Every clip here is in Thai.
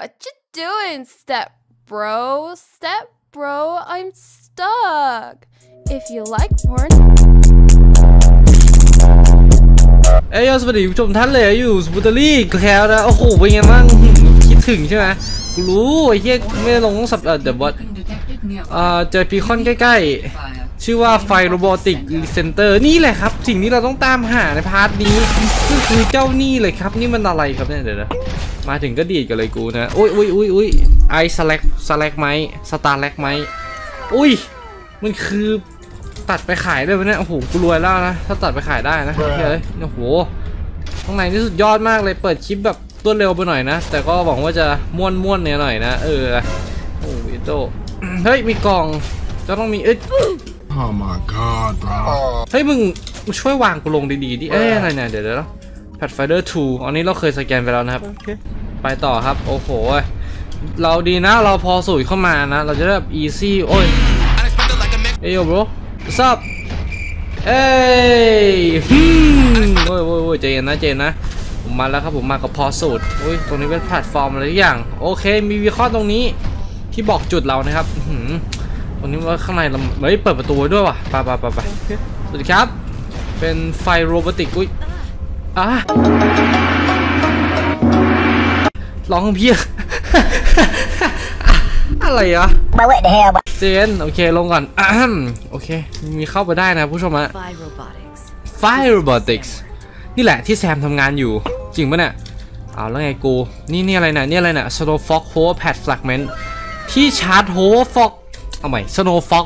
What you doing, step bro? Step bro, I'm stuck. If you like porn, เอ้ยสวัสดีผู้ชมท่านเลยอยู่สปูตเตอรี่แคลนะโอ้โหเป็นไงบ้างคิดถึงใช่ไหมกูรู้ไอ้เหี้ยไม่ได้ลงสับเออเดี๋ยวบอสเอ่อเจอพีคอนใกล้ๆ ชื่อว่าไฟโรบอติกเซ็นเตอร์นี่แหละครับ สิ่งที่เราต้องตามหาในพาร์ทนี้ก็คือเจ้านี่เลยครับ นี่มันอะไรครับเนี่ยเดี๋ยวนะมาถึงก็ดีดกันเลยกูนะอุ้ยอุ้ยอุ้ยอุ้ยไอสแลกสแลกไหมสตาร์แลกไหมอุ้ย มันคือตัดไปขายได้ไหมเนี่ยโอ้โหกูรวยแล้วนะถ้าตัดไปขายได้นะเฮ้ยโอ้โหข้างในนี่สุดยอดมากเลยเปิดคลิปแบบรวดเร็วไปหน่อยนะ แต่ก็หวังว่าจะม้วนม้วนเนี่ยหน่อยนะ เออโอ้ยโตเฮ้ยมีกล่องจะต้องมีเอ้ย Oh my god, bro. เฮ้ยมึงมึงช่วยวางกูลงดีๆดิเอ้ยอะไรเนี่ยเดี๋ยวเดี๋ยวแพดไฟเดอร์2อันนี้เราเคยสแกนไปแล้วนะครับ ไปต่อครับ โอ้โห เราดีนะเราพอสูตรเข้ามานะ เราจะได้แบบ easy โอ้ยเอ้ยโย bro what's up เอ้ยฮึมโอ้ยโอ้ยโอ้ยใจเย็นนะใจเย็นนะผมมาแล้วครับผมมากับพอสูตรอุ้ยตรงนี้เป็นแพลตฟอร์มอะไรทุกอย่าง โอเค มีวิเคราะห์ตรงนี้ที่บอกจุดเรานะครับ อื้อหือตรงนี้ว่าข้างในเราเฮ้ยเปิดประตูไว้ด้วยว่ะไปไปไปไปสวัสดีครับ เป็นไฟโรบอติกอุ้ยอะร้องเพี้ยอะไรอะ But what the hell? เจนโอเคลงก่อนอะฮัมโอเค มีเข้าไปได้นะผู้ชมฮะ Fi Robotics. Fire Robotics นี่แหละที่แซมทำงานอยู่ จริงปะเนี่ยเอาแล้วไงกู นี่นี่อะไรเนี่ยนี่อะไรเนี่ย Snow Fox Hover Pad Fragment ที่ชาร์จ Hover Fox เอาใหม่ Snow Fox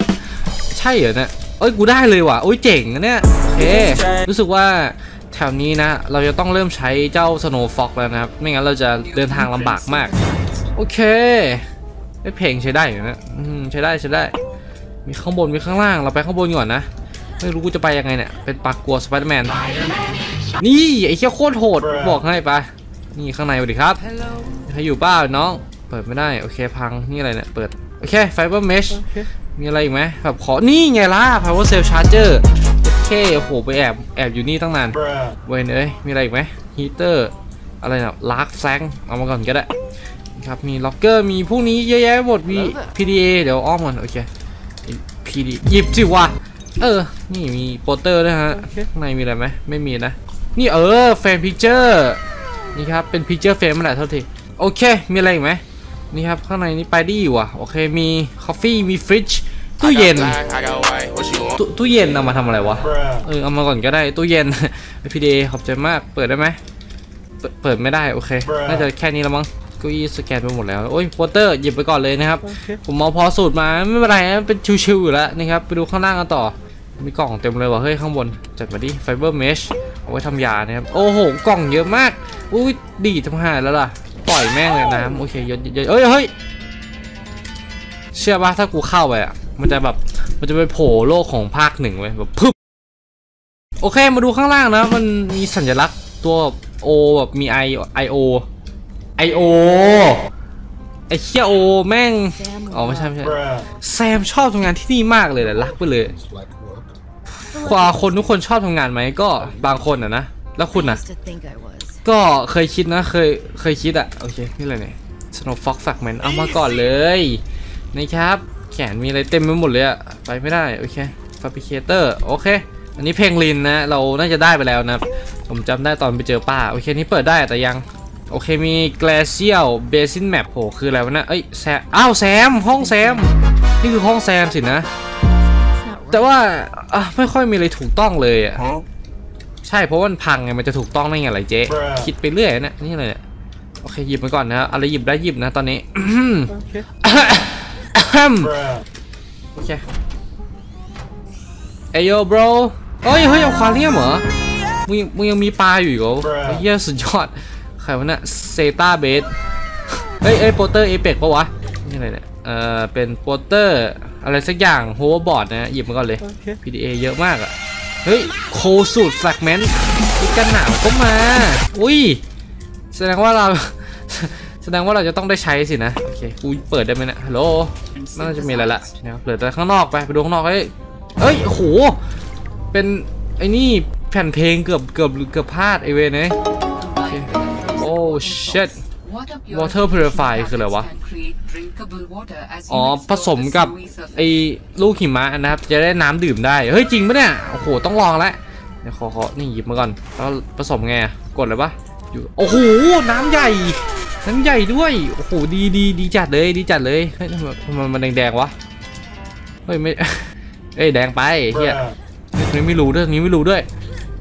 ใช่เหรอเนี่ยเอ้ยกูได้เลยว่ะโอ้ยเจ๋งนะเนี่ยโอเครู้สึกว่าแถวนี้นะ เราจะต้องเริ่มใช้เจ้า Snow Fox แล้วนะครับ ไม่งั้นเราจะเดินทางลำบากมาก โอเคไอยเพลงใช้ได้อยู่นะอืมใช้ได้ใช้ได้ มีข้างบนมีข้างล่างเราไปข้างบนก่อนนะ ไม่รู้กูจะไปยังไงเนี่ย เป็นปากกลัวสไปเดอร์แมนนี่ไอ้เชี่ยโคตรโหดบอกให้ปะนี่ข้างในสวัสดีครับมีใครอยู่ป้าน้อง เปิดไม่ได้ โอเคพัง นี่อะไรเนี่ย เปิด โอเคไฟเบอร์เมชมีอะไรอีกไหมแบบขอ นี่ไงล่ะ power cell charger โอเค โอ้โห ไปแอบ แอบอยู่นี่ตั้งนาน Bruh. เว้ยเอ้ย มีอะไรอีกไหมฮีเตอร์อะไรนะลากแฟงเอามาก่อนก็ได้ ครับ มีล็อกเกอร์ มีพวกนี้เยอะแยะหมดมี PDA เดี๋ยวอ้อมก่อน โอเค PD หยิบสิวะ เออ นี่มีโปสเตอร์ด้วยฮะข้างในมีอะไรไหมไม่มีนะ นี่เออ แฟนพิกเจอร์ นี่ครับ เป็นพิกเจอร์เฟรมมันแหละเท่าทีโอเค มีอะไรอีกไหม นี่ครับ ข้างในนี่ไปได้อยู่อะ โอเค มีคอฟฟี่มีฟริจตู้เย็น I got white. What you want? ตู้ตู้เย็นเอามาทำอะไรวะ Bruh. เออ เอามาก่อนก็ได้ ตู้เย็นพีเดขอบใจมาก เปิดได้ไหม เปิดเปิดไม่ได้ โอเค Bruh น่าจะแค่นี้แล้วมั้งเก้าอี้สแกนไปหมดแล้ว โอ้ยโปสเตอร์หยิบไปก่อนเลยนะครับ ผมเอาพอสูตรมาไม่เป็นไรนะเป็นชิวๆอยู่แล้วนะครับ ไปดูข้างล่างกันต่อ มีกล่องเต็มเลยว่ะเฮ้ยข้างบน จัดมาดิไฟเบอร์เมชเอาไว้ทำยานะครับ โอ้โห กล่องเยอะมาก อุ้ยดีทำหายแล้วล่ะ ปล่อยแม่งเลยน้ำโอเคเยอะเยอะเอ้ยเฮ้ยเชื่อป่ะถ้ากูเข้าไปอะมันจะแบบมันจะไปโผล่โลกของภาคหนึ่งเว้ยแบบพึบโอเคมาดูข้างล่างนะ มันมีสัญลักษณ์ตัวโอแบบมี I I O I O ไอเคียโอแม่งอ๋อไม่ใช่ไม่ใช่ Bruh. แซมชอบทำงานที่นี่มากเลยแหละรักไปเลย Like what? กว่าคนทุกคนชอบทำงานไหมก็บางคนอะนะแล้วคุณอะ ก็เคยคิดนะ เคยเคยคิดอะโอเค นี่อะไรเนี่ย Snow Fox Fragment เอามาก่อนเลยนะครับ แขนมีอะไรเต็มไปหมดเลยอะไปไม่ได้ โอเค Fabricator โอเค อันนี้เพลงลินนะ เราน่าจะได้ไปแล้วนะ ผมจำได้ตอนไปเจอป้า โอเค นี่เปิดได้แต่ยัง โอเคมี Glacial Basin Map โหคืออะไรวะนะ เอ้ยแซมอ้าวแซม ห้องแซม นี่คือห้องแซมสินะ แต่ว่าอะไม่ค่อยมีอะไรถูกต้องเลยอะ Huh? ช่เพราะว่ามันพังไงมันจะถูกต้องได้ไงล่ะเจ๊ Bruh คิดไปเรื่อยนะนี่อะไรเนี่ยโอเคหยิบมาก่อนนะครับอะไรหยิบได้หยิบนะตอนนี้ Bruh. โอเคเอโย bro เฮ้ยเฮ้ยเอาควาเรียมเหรอมึงยังมึงยังมีปลาอยู่อีกเหรอ Bruh ไอ้เหี้ยสุดยอดใครวะเนี่ยเซตาเบสเฮ้ยเอ้ยโปเตอร์เอเปกปะวะนี่อะไรเนี่ยเอ่อเป็นโปเตอร์อะไรสักอย่างโฮเวอร์บอร์ดนะหยิบมาก่อนเลย PDA เยอะมากอะ เฮ้ย โคสูตรแฟกเมนต์กันหนาวก็มา อุ้ย แสดงว่าเรา แสดงว่าเราจะต้องได้ใช้สินะ โอเค กูเปิดได้ไหมเนะฮัลโหล น่าจะมีอะไรละนะครับเหลือแต่ข้างนอกไป ไปดูข้างนอก เฮ้ย เฮ้ยโอ้โห เป็นไอ้นี่แผ่นเพลงเกือบเกือบเกือบพลาดไอเวนเอ้ยโอเคโอ้ shit Water Purify คืออะไรวะ อ๋อ ผสมกับไอ้ลูกหิมะนะครับ จะได้น้ำดื่มได้ เฮ้ย จริงปะเนี่ย โอ้โห ต้องลองแล้วเดี๋ยวขอขอนี่หยิบมาก่อน แล้วผสมไงอะกดเลยปะอยู่โอ้โห น้ำใหญ่ น้ำใหญ่ด้วย โอ้โห ดีดีดีจัดเลย ดีจัดเลย เฮ้ยทำไมทำไมมันแดงๆวะ เฮ้ย ไม่ เอ้ย แดงไปเฮีย Bruh. นี่ไม่รู้ด้วยนี่ไม่รู้ด้วย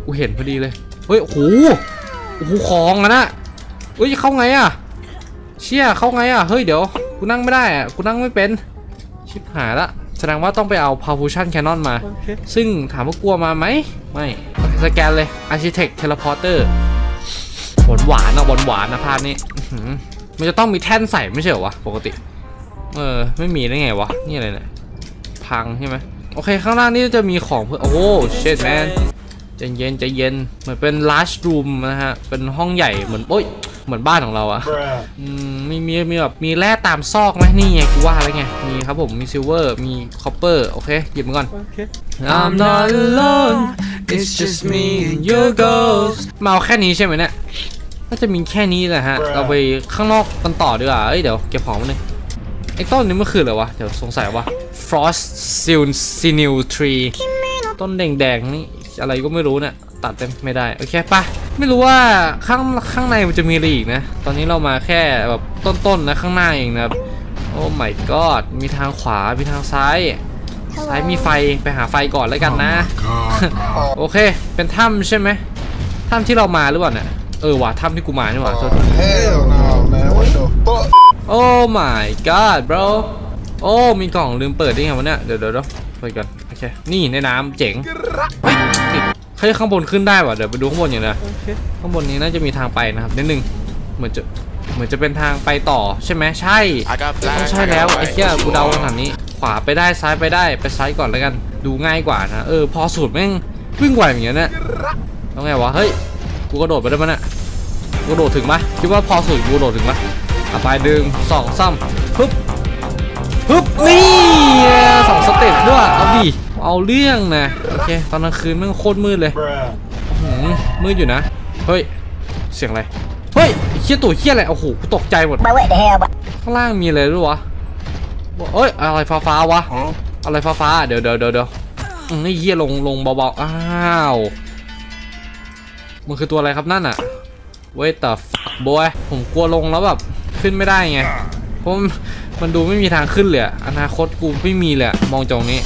กูเห็นพอดีเลย เฮ้ย โอ้โห โอ้โห ของอะนะ เฮ้ยเข้าไงอะเชี่ยเข้าไงอะเฮ้ยเดี๋ยวกูนั่งไม่ได้อะกูนั่งไม่เป็น ชิบหายละ แสดงว่าต้องไปเอา Propulsion Cannon มา ซึ่งถามว่ากลัวมาไหม ไม่ สแกนเลย Architect Teleporter หวานหวานๆอะหวานหวานๆนะภาพนี้อื้อหือมันจะต้องมีแท่นใส่ไม่ใช่เหรอวะปกติ เออ ไม่มีได้ไงวะ นี่อะไรเนี่ย พังใช่ไหมโอเค ข้างล่างนี่จะมีของเพื่อโอ้โห shit man ใจเย็นใจเย็น เหมือนเป็น large room นะฮะ เป็นห้องใหญ่เหมือน โอ้ย เหมือนบ้านของเราอะ Bruh. อืมมีมีมีแบบมีแร่ตามซอกไหมนี่ไงกูว่าแล้วไง มีครับผม มีซิลเวอร์ มีคอปเปอร์ โอเค หยิบมาก่อน I'm not alone it's just me and your ghost มาเอาแค่นี้ใช่ไหมเนี่ยน่าจะมีแค่นี้แหละฮะ เราไปข้างนอกกันต่อดีกว่า เอ้ยเดี๋ยวเก็บของมาหนึ่งไอ้ต้นนี้มันคืออะไรวะ เดี๋ยวสงสัยว่า Frost Seal Sinew Tree ต้นแดงๆนี่อะไรก็ไม่รู้เนี่ย ตัดไปไม่ได้โอเคปะไม่รู้ว่าข้างข้างในมันจะมีอะไรอีกนะ ตอนนี้เรามาแค่แบบต้นๆนะข้างหน้าเองนะครับโอ้ my god มีทางขวา มีทางซ้าย ซ้ายมีไฟไปหาไฟก่อนแล้วกันนะ God, bro. โอเค เป็นถ้ำใช่ไหมถ้ำที่เรามาหรือเปล่าเนี่ยเออว่ะถ้ำที่กูมานี่หว่าโทษ Hell no, man. What the fuck? โอ้ my god bro โอ้มีกล่องลืมเปิดได้ไงวะเนี่ยเดี๋ยวเดี๋ยวเดี๋ยวเปิดก่อนโอเคนี่ในน้ำเจ๋งเฮ้ยติด เฮ้ยข้างบนขึ้นได้ว่ะเดี๋ยวไปดูข้างบนอย่างเดียวข้างบนนี้น่าจะมีทางไปนะครับนิดนึงเหมือนจะเหมือนจะเป็นทางไปต่อใช่ไหมใช่ I got ต้อ black. งใช่แล้วไอ้เหี้ยกูเดาขนาดนี้ ขวาไปได้ซ้ายไปได้ไปซ้ายก่อนแล้วกันดูง่ายกว่านะเออพอสูตรแม่งวิ่งไหวอย่างเงี้ยเนี่ยต้องไงวะเฮ้ยกูกระโดดไปได้ปะเนี่ยกูกระโดดถึงปะคิดว่าพอสูตรกูกระโดดถึงปะอะไปดึงสองซ้ำปึ๊บปึ๊บนี่สองสเต็ปด้วยเอาดิ เอาเรื่องนะโอเคตอนกลางคืนแม่งโคตรมืดเลย Bruh. หืมมืดอยู่นะ เฮ้ย เสียงอะไร เฮ้ยไอ้เฮี้ยตัวเฮี้ยอะไรโอ้โหกูตกใจหมด But what the hell? But ข้างล่างมีอะไรด้วยวะเอ้ยอะไรฟ้าฟ้าวะ Huh? อะไรฟ้าฟ้าๆเดี๋ยวเดี๋ยวเดี๋ยวเดี๋ยวอืมนี่เฮี้ยลงลงเบาๆอ้าวมันคือตัวอะไรครับนั่นอะ Wait the fuck boy ผมกลัวลงแล้วแบบขึ้นไม่ได้ไงเพราะมันมันดูไม่มีทางขึ้นเลยอะอนาคตกูไม่มีเลยอะมองจากตรงนี้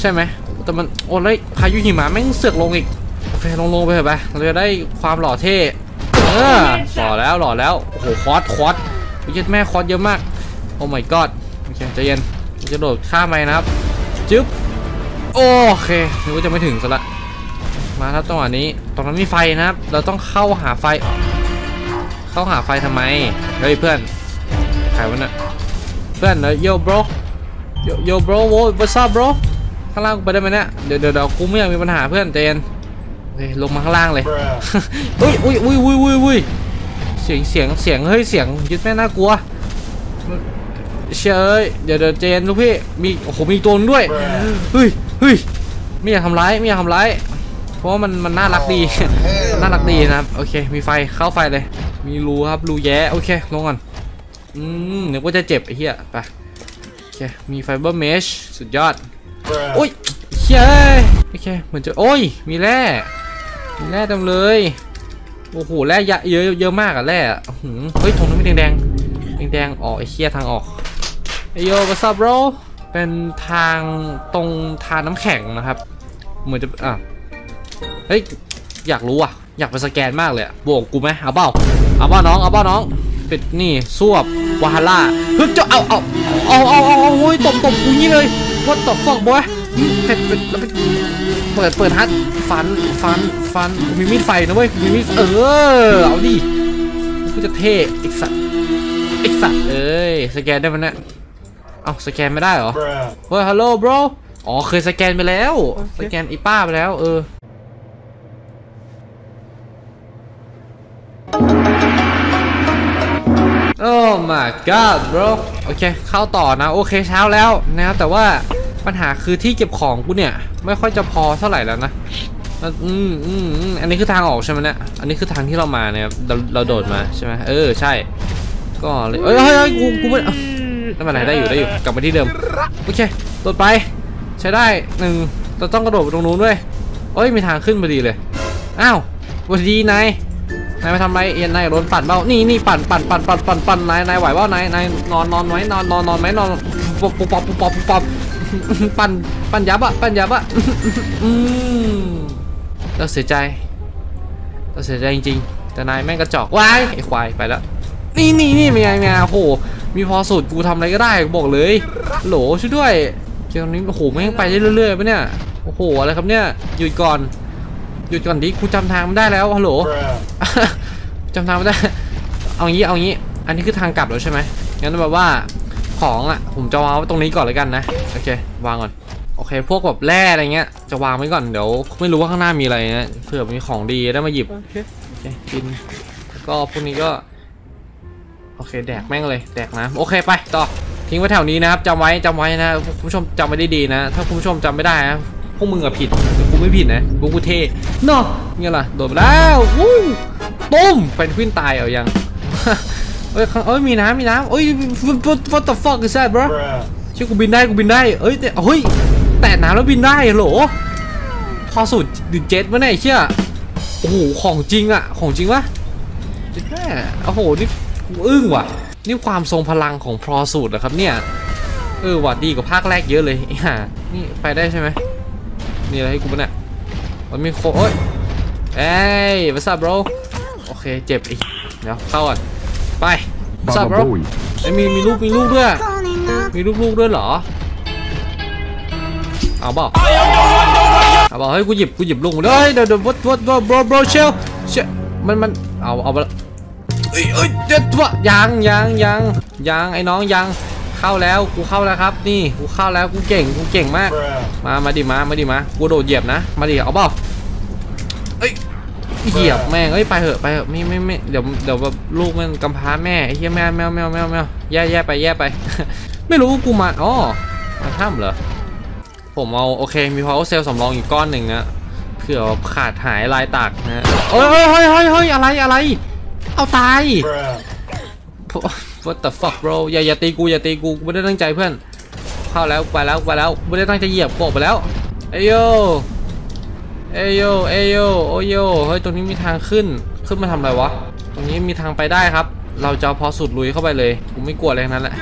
ใช่ไหมแต่มันโอ้ยพายุหิมะแม่งเสือกลงอีกโอเคลงลงไปเถอะไปเราจะได้ความหล่อเท่เออหล่อแล้วหล่อแล้วโอ้โหคอสคอสยัดแม่คอสเยอะมากโอ้ my god โอเคใจเย็นจะโดดข้ามไปนะครับจึ๊บโอเคนึกว่าจะไม่ถึงซะละมาครับจังหวะนี้ตรงนั้นมีไฟนะครับ เราต้องเข้าหาไฟ เข้าหาไฟทำไมเฮ้ยเพื่อนใครวะเนี่ยเพื่อนเนอะโย bro โยโย bro โว้ย what's up bro ข้างล่างกูไปได้ไหมเนี่ยเดี๋ยวเดี๋ยวเดี๋ยวกูไม่อยากมีปัญหาเพื่อนใจเย็นโอเคลงมาข้างล่างเลย Bruh. อุ้ยอุ้ยอุ้ยอุ้ยอุ้ยอุ้ยเสียงเสียงเสียงเฮ้ยเสียงยึดแม่น่ากลัวเชยเอ้ยเดี๋ยวเดี๋ยวเจนลูกพี่มีโอ้โหมีอีกตัวนึงด้วยเฮ้ยเฮ้ยไม่อยากทำร้ายไม่อยากทำร้ายเพราะว่ามันมันน่ารักดีมันน่ารักดีนะครับโอเคมีไฟเข้าไฟเลย มีรูครับรูแย้โอเคลงก่อนอืมนึกว่าจะเจ็บไอ้เหี้ยไปโอเคมีไฟเบอร์เมชสุดยอด Bruh. โอ้ยเฮ้ยโอเคเหมือนจะโอ้ย มีแร่มีแร่เต็มเลยโอ้โหแร่เยอะเยอะเยอะมากอะแร่หือเฮ้ยตรงนั้นไม่แดงแดงแดงแดงๆอ๋อไอ้เคียทางออกไอโย what's up bro เป็นทางตรงทานน้ำแข็งนะครับ เหมือนจะอะเฮ้ยอยากรู้อะ อยากไปสแกนมากเลยบวกกูไหมเอาเปล่าเอาเปล่าน้องเอาเปล่าน้องปิดนี่ซวบวาฮาร่าเฮึบจะเอาเอาเอาเอาเอาเอาโอ้ยตบตบกูงี้เลย what the fuck boy อืมเปิดเปิดแล้วไปเปิดเปิดฮัทฟันฟันฟันกูมีมีดไฟนะเว้ยกูมีมีดเออเอาดิกูจะเท่ไอ้สัตว์ไอ้สัตว์เอ้ยสแกนได้มันเนี่ยเอาสแกนไม่ได้เหรอ Bruh. เฮ้ยฮัลโหล bro อ๋อเคยสแกนไปแล้ว สแกนอีป้าไปแล้วเออ โอ้ my god bro โอเค เข้าต่อนะ โอเคเช้าแล้วนะครับแต่ว่าปัญหาคือที่เก็บของกูเนี่ย ไม่ค่อยจะพอเท่าไหร่แล้วนะอืมอืมอืมอันนี้คือทางออกใช่ไหมเนี่ยอันนี้คือทางที่เรามาเนี่ยเราเราโดดมาใช่ไหมเออใช่ ก็เลยเอ้ยเฮ้ยเฮ้ยกูกูไม่เอ้าไม่เป็นไรได้อยู่ได้อยู่กลับมาที่เดิมโอเคโดดไป ใช้ได้หนึ่งเราต้องกระโดดไปตรงนู้นด้วยเอ้ยมีทางขึ้นพอดีเลยอ้าวสวัสดีนาย นายมาทำไรเอ็นนายโดนปั่นเบ้านี่นี่ปั่นปั่นปั่นปั่นปั่นปั่นนายนายไหวเปล่านายนายนอนนอนไหมนอนนอนนอนไหมนอนปุ๊บปุ๊บปุ๊บปุ๊บปุ๊บปุ๊บปั่นปั่นยับอะปั่นยับอะอืมเราเสียใจเราเสียใจจริงๆ แต่นายแม่งกระจอกว้ายไอ้ควายไปแล้วนี่นี่นี่เป็นไงเป็นไงโอ้โหมีพอสูตรกูทำอะไรก็ได้บอกเลย โหลช่วยด้วยเกมนี้โอ้โหแม่งไปได้เรื่อยๆปะเนี่ยโอ้โหอะไรครับเนี่ยหยุดก่อน ยุดก่อนดิกูจำทางไม่ได้แล้วฮัลโหลจำทางไม่ได้ เอางี้เอางี้ อันนี้คือทางกลับแล้วใช่ไหมงั้นแบบว่าของอะผมจะวางไว้ตรงนี้ก่อนเลยกันนะโอเควางก่อนโอเค พวกแบบแร่อะไรเงี้ยจะวางไว้ก่อนเดี๋ยวไม่รู้ว่าข้างหน้ามีอะไรนะเผื่อมีของดีได้มาหยิบโอเคกินแล้วก็พวกนี้ก็ โอเค แดกแม่งเลย แดกนะโอเคไปต่อทิ้งไว้แถวนี้นะครับจำไว้จำไว้นะคุณผู้ชมจำไว้ได้ดีนะ ถ้าคุณผู้ชมจำไม่ได้นะ พวกมึงอะผิดแต่กูไม่ผิดนะกูกูเท่เนาะเนี่ยล่ะโดดไปแล้ววู้ตุ้มเป็นควินตายเอายังเอ้ยข้างเอ้ยมีน้ำมีน้ำเอ้ย what what the fuck is that bro ชื่อกูบินได้กูบินได้เอ้ยแต่เฮ้ยแตะน้ำแล้วบินได้เหรอพอสุดดิเจ็ตวะเนี่ยไอ้เชี่ยโอ้โหของจริงอะของจริงวะเจ็ดแม่โอ้โหนี่กูอึ้งว่ะ นี่ความทรงพลังของพรอสูตรเหรอครับเนี่ยเออว่ะดีกว่าภาคแรกเยอะเลยไอ้ห่านี่ไปได้ใช่ไหม มีอะไรให้กูปะเนี่ยมันมีโคโอ้ยเอ้ย what's up bro โอเคเจ็บอีกเดี๋ยวเข้าก่อนไป what's up Baba bro Bowie. ไอ้ยมีมีลูกมีลูกด้วยมีลูกๆด้วยเหรอเอาเปล่าเอาเปล่าเฮ้ยกูหยิบกูหยิบลูกมาเลยเดี๋ยวเดี๋ยว what what what bro bro chill chill มันมันเอาเอาไปละเอ้ยเอ้ยเดี๋ยวตัวยังยังยังยังไอ้น้องยัง เข้าแล้วกูเข้าแล้วครับ นี่กูเข้าแล้วกูเก่งกูเก่งมาก มามาดิมามาดิมากูโดดเหยียบนะ มาดิเอาเปล่าเอ้ยเหยียบแม่งเอ้ยไปเถอะไปเถอะไม่ไม่ไม่เดี๋ยวเดี๋ยวแบบลูกมันกำพร้าแม่ไอ้เหี้ยแมวแมวแมวแมวแมวแย่แย่ไปแย่ไป ไม่รู้กูมาอ๋อมาถ้ำเหรอผมเอาโอเคมี power cell สำรองอีกก้อนหนึ่งนะเผื่อขาดหายลายตากนะเฮ้ยเฮ้ยเฮ้ยเฮ้ยเฮ้ยอะไรอะไร เอาตาย what the fuck bro อย่าอย่าตีกูอย่าตีกูกูไม่ได้ตั้งใจเพื่อนเข้าแล้วไปแล้วไปแล้วไม่ได้ตั้งใจเหยียบโกะไปแล้วเอยโยเอยโยเอยโยโอยโยเฮ้ยตรงนี้มีทางขึ้นขึ้นมาทำอะไรวะตรงนี้มีทางไปได้ครับ เราจะเอาพอสุดลุยเข้าไปเลยกูไม่กลัวอะไรทั้งนั้นแหละ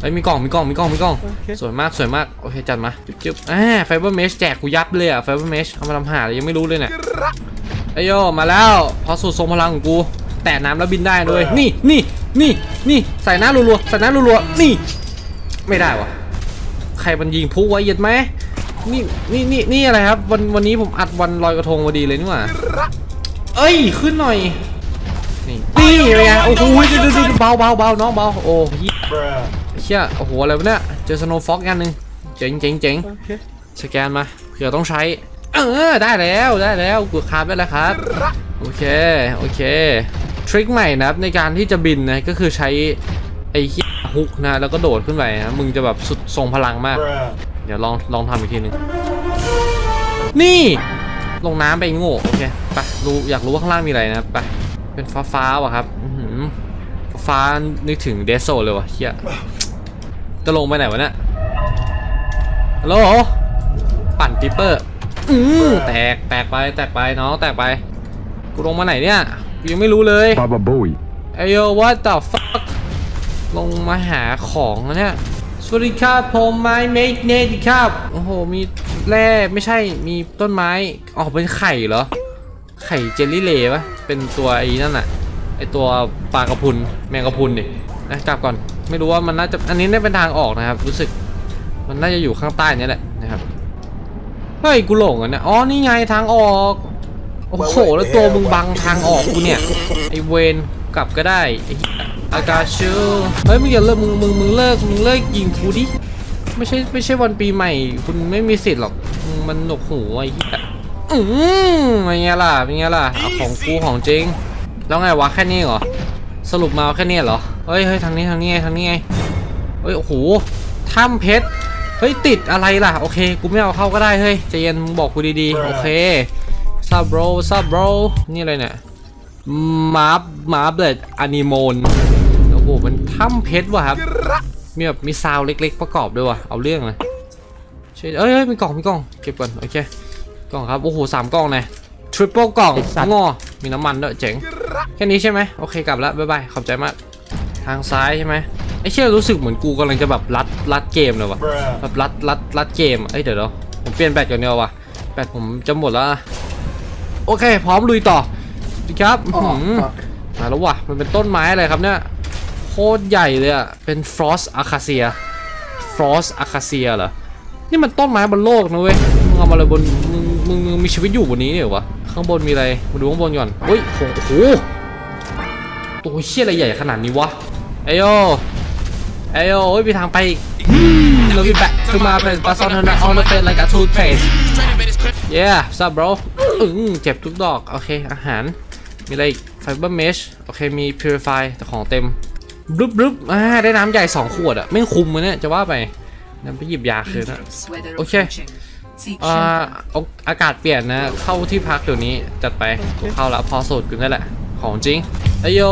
เฮ้ยมีกล่องมีกล่องมีกล่องมีกล่องสวยมากสวยมากโอเคจัดมาจุ๊บจุ๊บอ่าไฟเบอร์เมชแจกกูยับเลยอะไฟเบอร์เมชเอามาทำหาเลยยังไม่รู้เลยเนี่ยไอโยมาแล้วพอสูตรทรงพลังของกู แตะน้ำแล้วบินได้ด้วยนี่นี่นี่นี่ใส่น้ำรัวๆใส่น้ำรัวๆนี่ ไม่ได้วะใครมันยิงพุไว้เหยียดไหมนี่นี่นี่นี่อะไรครับ วันวันนี้ผมอัดวันลอยกระทงพอดีเลยนี่หว่าเอ้ยขึ้นหน่อยนี่นี่เป็นไงโอ้โหดูดูดูเบาเบาเบาน้องเบาโอ้ยเชี่ยโอ้โหอะไรวะเนี่ยเจอสโนว์ฟ็อกอันหนึ่งเจ๋งเจ๋งเจ๋งสแกนมาเผื่อต้องใช้ เออได้แล้วได้แล้วกดคาร์บได้แล้วครับ โอเค โอเค ทริคใหม่นะครับในการที่จะบินนะก็คือใช้ไอ้เหี้ยฮุกนะแล้วก็โดดขึ้นไปนะมึงจะแบบสุดทรงพลังมาก เดี๋ยวลองลองทำอีกทีหนึงนี่ลงน้ำไปโง่โอเคไปรู้อยากรู้ว่าข้างล่างมีอะไรนะไปเป็นฟ้าฟ้าๆว่ะครับอื้อหือฟ้าๆนึกถึงเดซโซเลยวะเฮียจะลงไปไหนวะเนี่ยฮัลโหลปั่นปิปเปอร์อืมแตกแตกไปแตกไปน้องแตกไปกูลงมาไหนเนี่ยกู ยังไม่รู้เลย Baba Bowie. ไอโย what the fuck ลงมาหาของนะเนี่ยสวัสดีครับผมไม้เมกเนตครับโอ้โหมีแร่ไม่ใช่มีต้นไม้ออกเป็นไข่เหรอ ไข่เจลลี่เลย์ปะเป็นตัวไอ้นั่นอะไอตัวปลากระพุนแมงกระพุนดินะกลับก่อนไม่รู้ว่ามันน่าจะอันนี้ได้เป็นทางออกนะครับ รู้สึกมันน่าจะอยู่ข้างใต้เนี่ยแหละนะครับเฮ้ยกูหลงอะเนี่ยอ๋อนี่ไงทางออก โอ้โห แล้วตัวมึงบังทางออกกูเนี่ย ไอเวนกลับก็ได้ไออากาชูเฮ้ยมึงอย่าเลิกมึงมึงมึงเลิกมึงเลิกยิงกูดิไม่ใช่ไม่ใช่วันปีใหม่ คุณไม่มีสิทธิ์หรอกมันหนวกหูไอ้เหี้ยอืมเป็นไงล่ะเป็นไงล่ะเอาของกูของจริง แล้วไงวะแค่นี้เหรอสรุปมาแค่นี้เหรอเฮ้ยเฮ้ยทางนี้ทางนี้ไงทางนี้ไงเฮ้ยโอ้โหถ้ำเพชรเฮ้ยติดอะไรล่ะโอเค กูไม่เอาเข้าก็ได้เฮ้ยใจเย็นมึงบอกกูดีๆโอเค ซับโบรซับโบรนี่อะไรเนี่ยมาร์บมาร์บเลดอนิโมนโอหเป็นถ้ำเพชรว่ะครับมีแบบมีซาวด์เล็ก ๆ ประกอบด้วยว่ะเอาเรื่องเลยใช่เอ้ยเอ้ยมีกล่องมีกล่องเก็บก่อนโอเคกล่องครับโอ้โหสามกล่องเลยทริปเปิลกล่องงอมีน้ำมันด้วยเจ๋งแค่นี้ใช่ไหมโอเคกลับแล้วบ๊ายบายขอบใจมากทางซ้ายใช่ไหมไอ้เชี่ยรู้สึกเหมือนกูกำลังจะแบบรัดรัดเกมเลยว่ะแบบรัดรัดรัดเกมอะเอ้ยเดี๋ยวเดี๋ยวผมเปลี่ยนแบตก่อนเดียวว่ะแบตผมจะหมดแล้วอะ โอเค พร้อมลุยต่อดีครับอื้อหือมาแล้วว่ะมันเป็นต้นไม้อะไรครับเนี่ยโคตรใหญ่เลยอะเป็น frost acacia frost acacia เหรอนี่มันต้นไม้บนโลกนะเว้ยมึงเอามาอะไรบนมึงมึงมึงมีชีวิตอยู่บนนี้เหรอวะข้างบนมีอะไรมาดูข้างบนก่อนเฮ้ยโอ้โหตัวเชี่ยอะไรใหญ่ขนาดนี้วะเอยโยเอยโยเฮ้ยมีทางไปอีกเรามีแบกขึ้นมาเป็นปลาซอนเทนออนเป็นอะไรกับทูทเพส yeah sup bro อึ้งเจ็บทุกดอก โอเค อาหาร มีอะไรอีก fiber mesh โอเค มี purify แต่ของเต็มบลุบลุบอ่าได้น้ำใหญ่ 2 ขวดอะไม่คุ้มเลยเนี่ยจะว่าไปนั่นไปหยิบยาคืนนะ Okay. Okay. อ่าเอาอากาศเปลี่ยนนะ เข้าที่พักเดี๋ยวนี้จัดไปกูเข้าแล้วพอสูตรกันได้แหละ ของจริงเอโย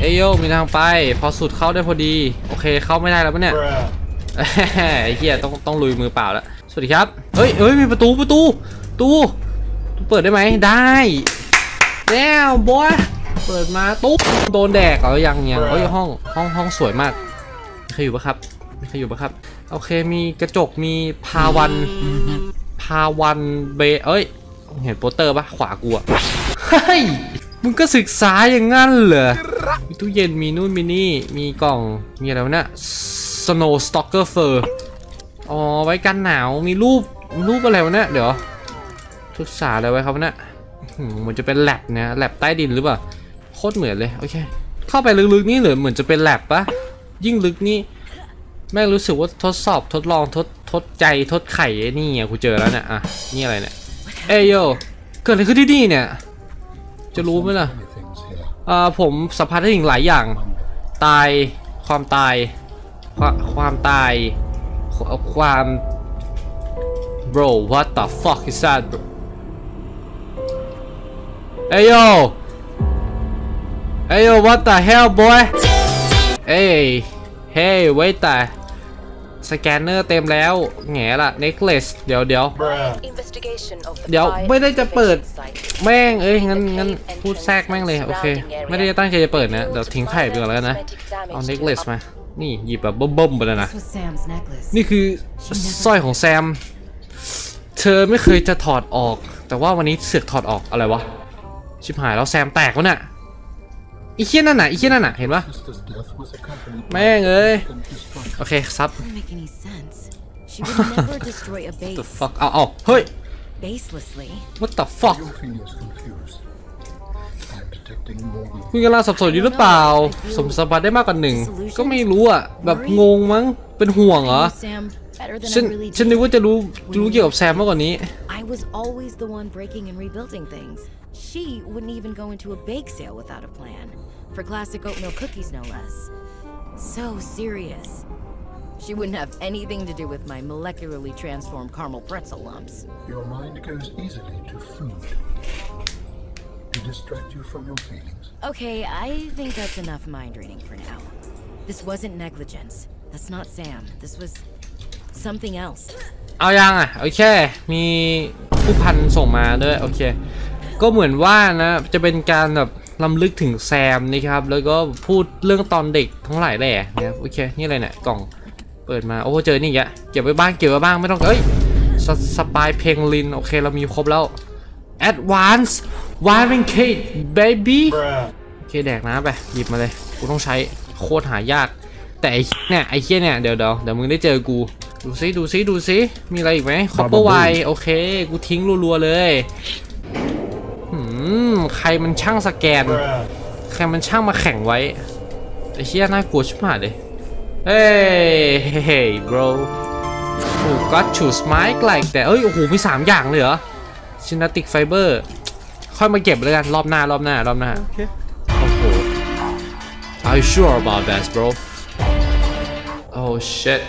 เอโยมีทางไป พอสูตรเข้าได้พอดี โอเคเข้าไม่ได้แล้วปะเนี่ยไอ้เหี้ยต้องต้องลุยมือเปล่าแล้วสวัสดีครับเฮ้ยเฮ้ยมีประตูประตู ตูประตู เปิดได้ไหมได้แล้วบอยเปิดมาตุ๊บโดนแดกเหรอยังยังเอ้ยห้องห้องห้องสวยมากมีใครอยู่ปะครับมีใครอยู่ปะครับ โอเคมีกระจกมีพาวัน พาวันเบเอ้ย เห็นโปสเตอร์ปะขวากูอะเฮ้ยมึงก็ศึกษาอย่างงั้นเหรอมีตู้เย็นมีนู่นมีนี่ มีกล่อง มีอะไรวะเนี่ย Snow Stalker Fur อ๋อ ไว้กันหนาว มีรูป รูปอะไรวะเนี่ย เดี๋ยว ศึกษาอะไรไว้ครับเนี่ยอื้อหือเหมือนจะเป็นแลบเนี่ยแลบใต้ดินหรือเปล่าโคตรเหมือนเลยโอเคเข้าไปลึกๆนี่เหรือเหมือนจะเป็นแลบปะยิ่งลึกนี่แม่งรู้สึกว่าทดสอบทดลองทดทดใจทดไข่ไอ้นี่ไงกูเจอแล้วเนี่ยอะนี่อะไรเนี่ยเอ้ยโยเกิดอะไรขึ้นที่นี่เนี่ย จะรู้ไหมล่ะ Many things here. อ่าผมสัมผัสได้ถึงหลายอย่าง ตายความตาย ความความตายความ bro what the fuck is that bro hey yo hey yo what the hell boy hey hey wait แต่สแกนเนอร์เต็มแล้วแง่ละ necklace เดี๋ยวเดี๋ยวเดี๋ยวไม่ได้จะเปิดแม่งเอ้ยงั้นงั้นพูดแทรกแม่งเลยโอเค ไม่ได้ตั้งใจจะเปิดนะเดี๋ยวทิ้งไข่ไปก่อนแล้วกันนะเอาเน็กเลสมา นี่หยิบแบบเบิ่มๆไปเลยนะ This was Sam's necklace. นี่คือสร้อยของแซม เธอไม่เคยจะถอดออก แต่ว่าวันนี้เสือกถอดออกอะไรวะ ชิบหายแล้วแซมแตกวะน่ะไอีเคี้ยนั่นน่ะไอีเคี้ยนั่นน่ะเห็นปะ Sister's death was accompanied by แม่งเอ้ย and destruction. โอเคซับ Doesn't make any sense. She would never destroy a the base fuck เอาเอาเฮ้ย baselessly. what the fuck Your feelings confused. I'm detecting more than คุณกำลังสับสนอยู่หรือเปล่า สมสัมผัสได้มากกว่าหนึ่ง ก็ไม่รู้อะ แบบงงมั้ง เป็นห่วงเหรอ I knew Sam better than ฉัน I really ฉันนึก did. ว่าจะรู้ รู้เกี่ยวกับแซมมากกว่านี้ I was always the one breaking and rebuilding things. She wouldn't even go into a bake sale without a plan. For classic oatmeal cookies, no less. So serious. She wouldn't have anything to do with my molecularly transformed caramel pretzel lumps. your mind goes easily to food. To distract you from your feelings. Okay, I think that's enough mind reading for now. This wasn't negligence. That's not Sam. This was something else. เอายังอ่ะ โอเค มีผู้พันส่งมาด้วย โอเค ก็เหมือนว่านะจะเป็นการแบบลำลึกถึงแซมนะครับ แล้วก็พูดเรื่องตอนเด็กทั้งหลายแหล่นะครับโอเคนี่อะไรเนี่ยกล่องเปิดมาโอ้เจอนี่อีกอะเก็บไว้บ้างเก็บไว้บ้างไม่ต้องเอ้ยสสปายเพลงลินโอเคเรามีครบแล้ว Advance Wiring Kit baby โอเคแดกน้ำไปหยิบมาเลยกูต้องใช้โคตรหายาก แต่ไอ้เนี่ยไอ้เคี้ยเนี่ยเดี๋ยวเดี๋ยวเดี๋ยวมึงได้เจอกูดูซิดูซิดูซิมีอะไรอีกไหมคอปเปอร์ไวโอเค กูทิ้งรัวๆเลย หืม ใครมันช่างสแกน ใครมันช่างมาแข่งไว้ไอ้เชี่ยน่ากลัวชิบหายเลย เฮ้ยเฮ้ย bro you got to smile like that เอ้ย โอ้โห มี 3 อย่างเลยเหรอ synthetic fiber ค่อยมาเก็บแล้วกัน รอบหน้า รอบหน้า รอบหน้า โอเค โอ้โห Are you sure about that bro Oh shit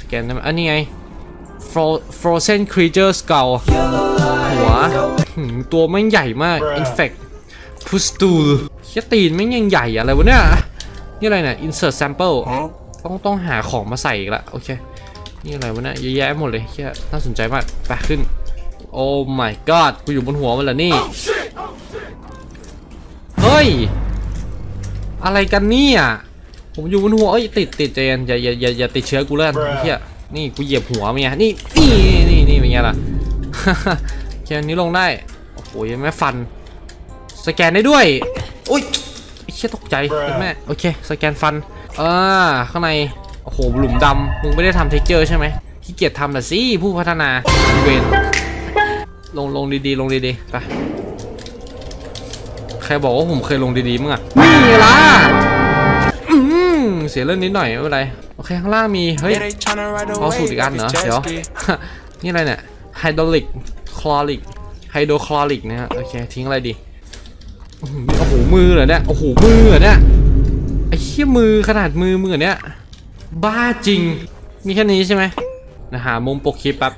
สแกนได้ไหมอันนี้ไง Fro- Frozen Creature Skull หัวหืม ตัวแม่งใหญ่มาก In fact พุสตูลเชี่ยตีนแม่งยังใหญ่อะไรวะเนี่ยนี่อะไรเนี่ย insert sample ต้องต้องหาของมาใส่อีกละโอเคนี่อะไรวะเนี่ยเยอะแยะหมดเลยเฮียน่าสนใจมากไปขึ้นโอ้ my god กูอยู่บนหัวมันเหรอนี่เฮ้ย อะไรกันเนี่ย ผมอยู่บนหัวเอ้ยติดติดใจเย็นอย่าอย่าอย่าอย่าติดเชื้อกูเล่นเฮียนี่กูเหยียบหัวเมียนี่นี่นี่นี่เป็นไงล่ะ แค่นี้ลงได้ โอ้โหยังไม่ฟัน สแกนได้ด้วย อุ้ยไอ้เชี่ยตกใจเห็นไหมโอเค สแกนฟันอ่าข้างใน โอ้โห หลุมดำมึงไม่ได้ทำเทคเจอร์ใช่ไหมขี้เกียจทำแต่สิผู้พัฒนาเวนลงลงดีๆ ลงดีๆ ไป ใครบอกว่าผมเคยลงดีๆมั้งอะนี่ล่ะอืมเสียเรื่องนิดหน่อยไม่เป็นไร โอเค ข้างล่างมี เฮ้ยพอสูตรอีกอันเหรอ เดี๋ยว นี่อะไรเนี่ยไฮดรอลิก คลอริกไฮโดรคลอริกนะฮะโอเคทิ้งอะไรดีอื้อหือโอ้โหมือเหรอเนี่ยโอ้โหมือเหรอเนี่ยไอ้เหี้ยมือขนาดมือมือเนี่ยบ้าจริงมีแค่นี้ใช่ไหมนะหามุมปกคลิปแป๊บ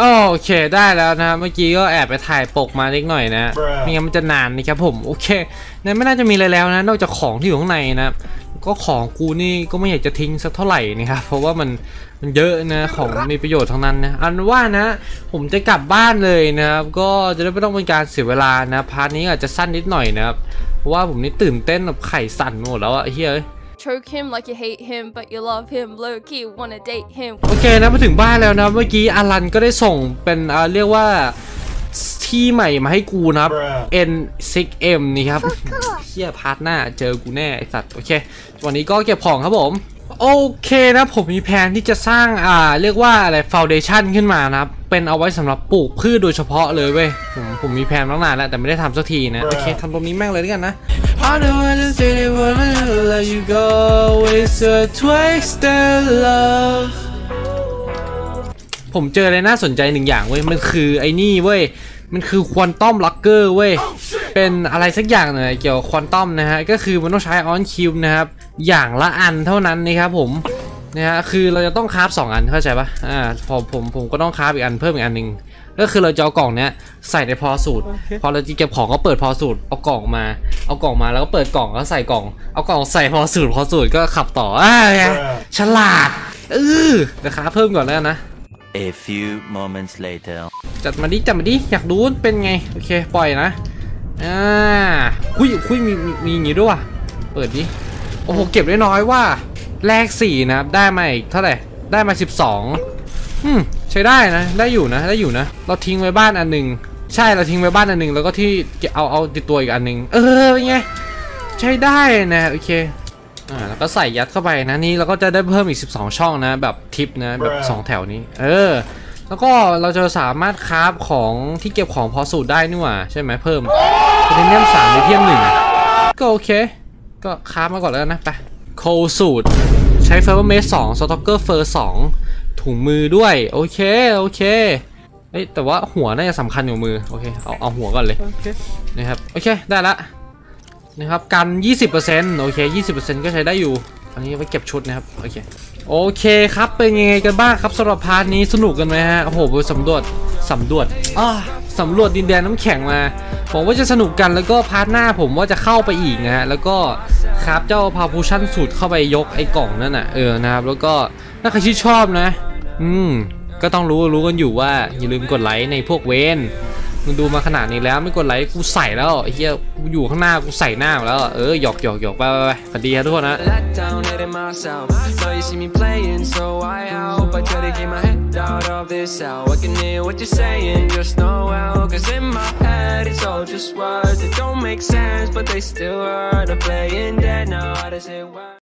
อ้อโอเคได้แล้วนะเมื่อกี้ก็แอบไปถ่ายปกมาเล็กหน่อยนะไม่งั้นมันจะนานนะครับผมโอเคนั่นไม่น่าจะมีอะไรแล้วนะ นอกจากของที่อยู่ข้างในนะ ก็ของกูนี่ก็ไม่อยากจะทิ้งสักเท่าไหร่นะครับเพราะว่ามันมันเยอะนะของมีประโยชน์ทั้งนั้นนะอันว่านะผมจะกลับบ้านเลยนะครับก็จะได้ไม่ต้องเป็นการเสียเวลานะพาร์ทนี้อาจจะสั้นนิดหน่อยนะครับเพราะว่าผมนี่ตื่นเต้นแบบไข่สั่นหมดแล้วอะเฮ้ยเอ้ย Choke him like you hate him, but you love him. Low key, wanna date him. โอเคนะมาถึงบ้านแล้วนะเมื่อกี้อารันก็ได้ส่งเป็นเอ่อเรียกว่า ที่ใหม่มาให้กูนะครับ N6M นี่ครับเฮียพาร์ทหน้าเจอกูแน่ไอสัตว์โอเค วันนี้ก็เก็บของครับผม โอเคนะผมมีแผนที่จะสร้างอ่าเรียกว่าอะไรฟาวเดชันขึ้นมานะครับ เป็นเอาไว้สำหรับปลูกพืชโดยเฉพาะเลยเว้ย ผมผมมีแผนตั้งนานแล้วแต่ไม่ได้ทำสักทีนะ โอเคทำตรงนี้แม่งเลยด้วยกันนะ I don't wanna say it, wanna let you go. It's a twisted love. ผมเจออะไรน่าสนใจหนึ่งอย่างเว้ย มันคือไอ้นี่เว้ย มันคือควอนตัมล็อกเกอร์เว้ย เป็นอะไรสักอย่างหน่อยเกี่ยวกับควอนตัมนะฮะ ก็คือมันต้องใช้ออนคิวนะครับ อย่างละอันเท่านั้นนะครับผม นะฮะ คือเราจะต้องคราฟสองอันเข้าใจปะอ่า พอผมผมก็ต้องคราฟอีกอันเพิ่มอีกอันหนึ่งก็คือเราจะเอากล่องเนี้ยใส่ในพอสูตร พอเราจะเก็บของก็เปิดพอสูตร เอากล่องมา เอากล่องมาแล้วก็เปิดกล่องก็ใส่กล่อง เอากล่องใส่พอสูตรพอสูตรก็ขับต่ออ่าไงฉลาดเออเดี๋ยวคราฟเพิ่มก่อนแล้วกันนะ A few moments later. จัดมาดิจัดมาดิอยากรู้เป็นไง โอเค ปล่อยนะ อ่าคุยคุยมีมีอย่างงี้ด้วยว่ะ เปิดดิ โอ้โห เก็บได้น้อยว่า แลกสี่นะได้มาอีกเท่าไหร่ ได้มา 12อืมใช้ได้นะ ได้อยู่นะ ได้อยู่นะ เราทิ้งไว้บ้านอันหนึ่งใช่เราทิ้งไว้บ้านอันหนึ่งแล้วก็ที่เอาเอาติดตัวอีกอันหนึ่งเออเป็นไงใช้ได้นะโอเค อ่าแล้วก็ใส่ยัดเข้าไปนะนี่เราก็จะได้เพิ่มอีก 12 ช่องนะ แบบทิปนะแบบ 2 แถวนี้ เออ แล้วก็เราจะสามารถคราฟของที่เก็บของพอสูตรได้นี่หว่า ใช่ไหมเพิ่มโพเทเนียมสามลิเทียมหนึ่งก็โอเค ก็คราฟมาก่อนแล้วกันนะไปโคสูตรใช้เฟอร์เมสสองสต็อกเกอร์เฟอร์สองถุงมือด้วย โอเค โอเคเอ้ยแต่ว่าหัวน่าจะสำคัญอยู่ามือ โอเค เอาเอาหัวก่อนเลยนะครับโอเคได้ละ นะครับกัน 20%โอเค 20%ก็ใช้ได้อยู่อันนี้ไว้เก็บชุดนะครับโอเคโอเคครับเป็นยังไงกันบ้างครับสำหรับพาร์ทนี้สนุกกันไหมฮะโอ้โหไปสำรวจสำรวจอ่าสำรวจดินแดนน้ำแข็งมา ผมว่าจะสนุกกันแล้วก็พาร์ทหน้าผมว่าจะเข้าไปอีกนะฮะแล้วก็ครับเจ้าพาพูชั่นสูตรเข้าไปยกไอ้กล่องนั่นน่ะเออนะครับแล้วก็ถ้าใครชื่นชอบนะ อืมก็ต้องรู้รู้กันอยู่ว่าอย่าลืมกดไลค์ในพวกเวน มึงดูมาขนาดนี้แล้วไม่กดไลค์กูใส่แล้วไอ้เหี้ยกูอยู่ข้างหน้ากูใส่หน้าอยู่แล้วเออหยอกหยอกหยอกไปไปไปสวัสดีครับทุกคนนะ let down, letting myself. So you see me playing, so I help. I try to keep my head out of this cell. I can hear what you're saying, just know well. Cause in my head, it's all just words that don't make sense, but they still hurt. I'm playing dead now. How does it work?